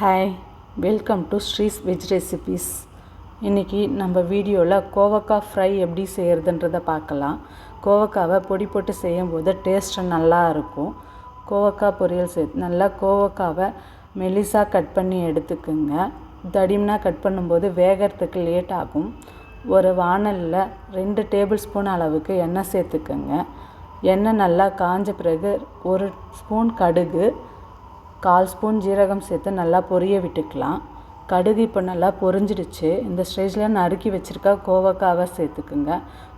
Hi welcome to Sri's veg recipes இன்றைக்கி நம்ம வீடியோவில் கோவக்காய் ஃப்ரை எப்படி செய்கிறதுன்றதை பார்க்கலாம். கோவக்காவை பொடி போட்டு செய்யும்போது டேஸ்ட்டு நல்லா இருக்கும். கோவக்காய் பொரியல் செய் நல்லா கோவக்காவை மெலிசாக கட் பண்ணி எடுத்துக்குங்க. தடிமனாக கட் பண்ணும்போது வேகிறதுக்கு லேட் ஆகும். ஒரு வாணலில் ரெண்டு டேபிள் ஸ்பூன் அளவுக்கு எண்ணெய் சேர்த்துக்குங்க. எண்ணெய் நல்லா காஞ்ச பிறகு ஒரு ஸ்பூன் கடுகு கால் ஸ்பூன் ஜீரகம் சேர்த்து நல்லா பொரிய விட்டுக்கலாம். கடுகு இப்போ நல்லா பொரிஞ்சிடுச்சு. இந்த ஸ்டேஜில் நறுக்கி வச்சுருக்க கோவக்காவை சேர்த்துக்குங்க.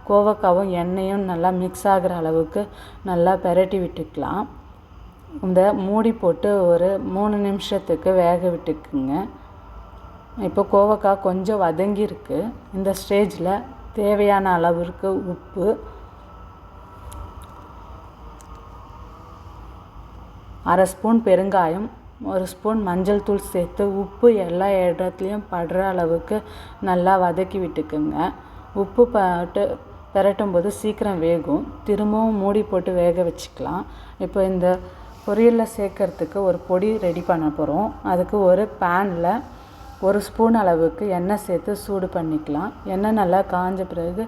கோவக்காவும் எண்ணெயும் நல்லா மிக்ஸ் ஆகிற அளவுக்கு நல்லா பெரட்டி விட்டுக்கலாம். இந்த மூடி போட்டு ஒரு மூணு நிமிஷத்துக்கு வேக விட்டுக்குங்க. இப்போ கோவக்காய் கொஞ்சம் வதங்கியிருக்கு. இந்த ஸ்டேஜில் தேவையான அளவிற்கு உப்பு அரை ஸ்பூன் பெருங்காயம் ஒரு ஸ்பூன் மஞ்சள் தூள் சேர்த்து உப்பு எல்லா இடத்துலையும் படுற அளவுக்கு நல்லா வதக்கி விட்டுக்குங்க. உப்பு போட்டு பெரட்டும் போது சீக்கிரம் வேகும். திரும்பவும் மூடி போட்டு வேக வச்சுக்கலாம். இப்போ இந்த பொரியலில் சேர்க்கறதுக்கு ஒரு பொடி ரெடி பண்ண போகிறோம் அதுக்கு ஒரு பேனில் ஒரு ஸ்பூன் அளவுக்கு எண்ணெய் சேர்த்து சூடு பண்ணிக்கலாம். எண்ணெய் நல்லா காஞ்ச பிறகு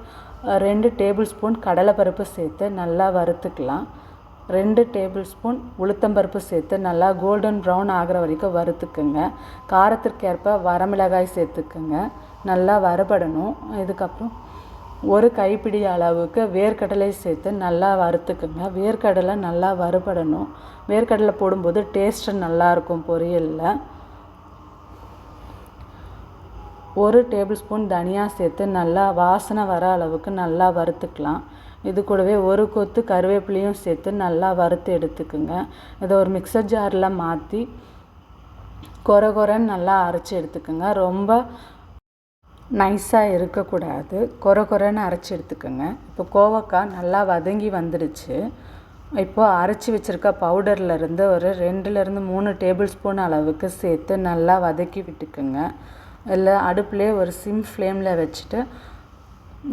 ரெண்டு டேபிள் ஸ்பூன் கடலைப்பருப்பு சேர்த்து நல்லா வறுத்துக்கலாம். ரெண்டு டேபிள் ஸ்பூன் உளுத்தம்பருப்பு சேர்த்து நல்லா கோல்டன் ப்ரௌன் ஆகிற வரைக்கும் வறுத்துக்குங்க. காரத்திற்கேற்ப வரமிளகாய் சேர்த்துக்குங்க. நல்லா வறுபடணும். இதுக்கப்புறம் ஒரு கைப்பிடி அளவுக்கு வேர்க்கடலை சேர்த்து நல்லா வறுத்துக்குங்க. வேர்க்கடலை நல்லா வறுபடணும். வேர்க்கடலை போடும்போது டேஸ்ட்டு நல்லாயிருக்கும் பொரியலில். ஒரு டேபிள் ஸ்பூன் தனியா சேர்த்து நல்லா வாசனை வர அளவுக்கு நல்லா வறுத்துக்கலாம். இது கூடவே ஒரு கொத்து கருவேப்பிலையும் சேர்த்து நல்லா வறுத்து எடுத்துக்குங்க. இதை ஒரு மிக்சர் ஜாரில் மாற்றி கொர கொரன்னு நல்லா அரைச்சி எடுத்துக்கோங்க. ரொம்ப நைஸாக இருக்கக்கூடாது. கொர கொரன்னு அரைச்சி எடுத்துக்கோங்க. இப்போ கோவக்காய் நல்லா வதங்கி வந்துடுச்சு. இப்போது அரைச்சி வச்சுருக்க பவுடர்லேருந்து ஒரு ரெண்டுலேருந்து மூணு டேபிள் ஸ்பூன் அளவுக்கு சேர்த்து நல்லா வதக்கி விட்டுக்குங்க. இல்லை அடுப்புலேயே ஒரு சிம் ஃப்ளேமில் வச்சுட்டு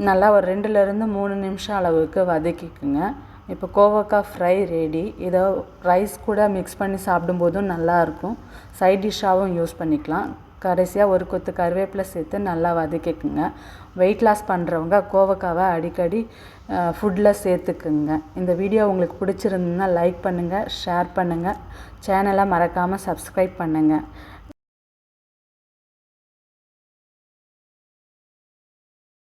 நல்லா ஒரு ரெண்டுலேருந்து மூணு நிமிஷம் அளவுக்கு வதக்கிக்குங்க. இப்போ கோவக்காய் ஃப்ரை ரெடி இதை ரைஸ் கூட மிக்ஸ் பண்ணி சாப்பிடும்போதும் நல்லாயிருக்கும் சைட் டிஷ்ஷாகவும் யூஸ் பண்ணிக்கலாம். கடைசியாக ஒரு கொத்து கருவேப்பிலை சேர்த்து நல்லா வதக்கிக்குங்க. வெயிட் லாஸ் பண்ணுறவங்க கோவக்காவை அடிக்கடி ஃபுட்டில் சேர்த்துக்குங்க. இந்த வீடியோ உங்களுக்கு பிடிச்சிருந்ததுன்னா லைக் பண்ணுங்கள் ஷேர் பண்ணுங்கள் சேனலை மறக்காமல் சப்ஸ்கிரைப் பண்ணுங்கள்